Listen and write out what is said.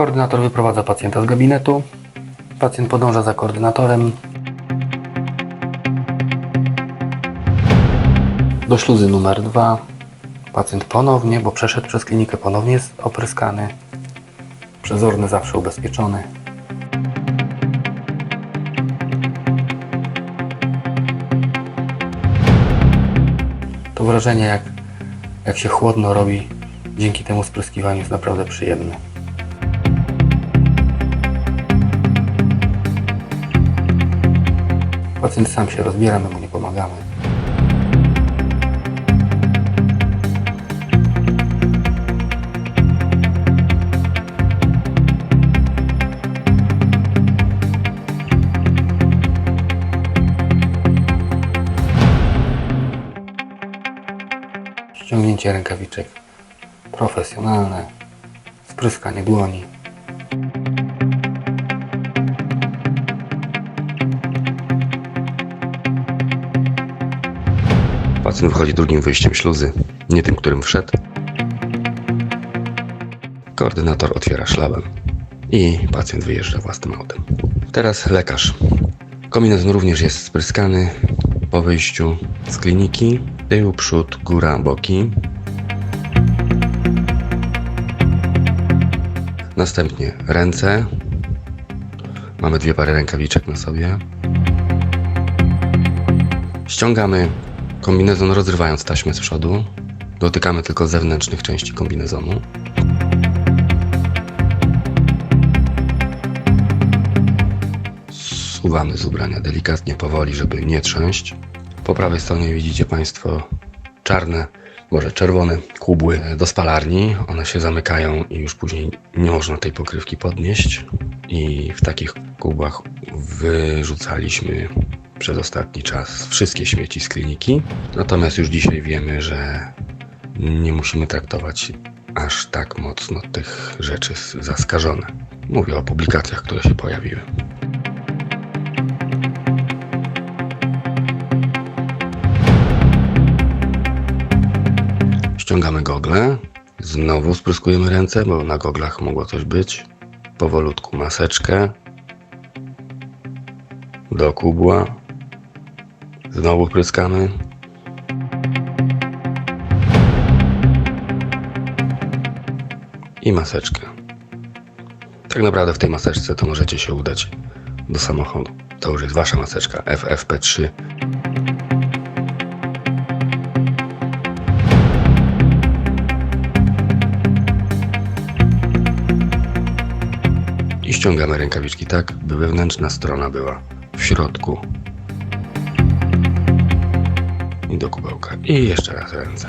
Koordynator wyprowadza pacjenta z gabinetu. Pacjent podąża za koordynatorem. Do śluzy numer 2. Pacjent ponownie, bo przeszedł przez klinikę, ponownie jest opryskany. Przezorny zawsze ubezpieczony. To wrażenie, jak, jak się chłodno robi dzięki temu spryskiwaniu, jest naprawdę przyjemne. Pacjent sam się rozbiera, my mu nie pomagamy. Ściągnięcie rękawiczek profesjonalne, spryskanie dłoni. Pacjent wychodzi drugim wyjściem śluzy, nie tym, którym wszedł. Koordynator otwiera szlaban i pacjent wyjeżdża własnym autem. Teraz lekarz. Kombinezon również jest spryskany po wyjściu z kliniki. Tył, przód, góra, boki. Następnie ręce. Mamy dwie pary rękawiczek na sobie. Ściągamy kombinezon rozrywając taśmę z przodu. Dotykamy tylko zewnętrznych części kombinezonu. Suwamy z ubrania delikatnie, powoli, żeby nie trząść. Po prawej stronie widzicie Państwo czarne, może czerwone kubły do spalarni. One się zamykają i już później nie można tej pokrywki podnieść. I w takich kubłach wyrzucaliśmy przez ostatni czas wszystkie śmieci z kliniki. Natomiast już dzisiaj wiemy, że nie musimy traktować aż tak mocno tych rzeczy za skażone. Mówię o publikacjach, które się pojawiły. Ściągamy gogle. Znowu spryskujemy ręce, bo na goglach mogło coś być. Powolutku maseczkę. Do kubła. Znowu pryskamy. I maseczkę. Tak naprawdę w tej maseczce to możecie się udać do samochodu. To już jest wasza maseczka FFP3. I ściągamy rękawiczki tak, by wewnętrzna strona była w środku. Do kubełka. I jeszcze raz ręce.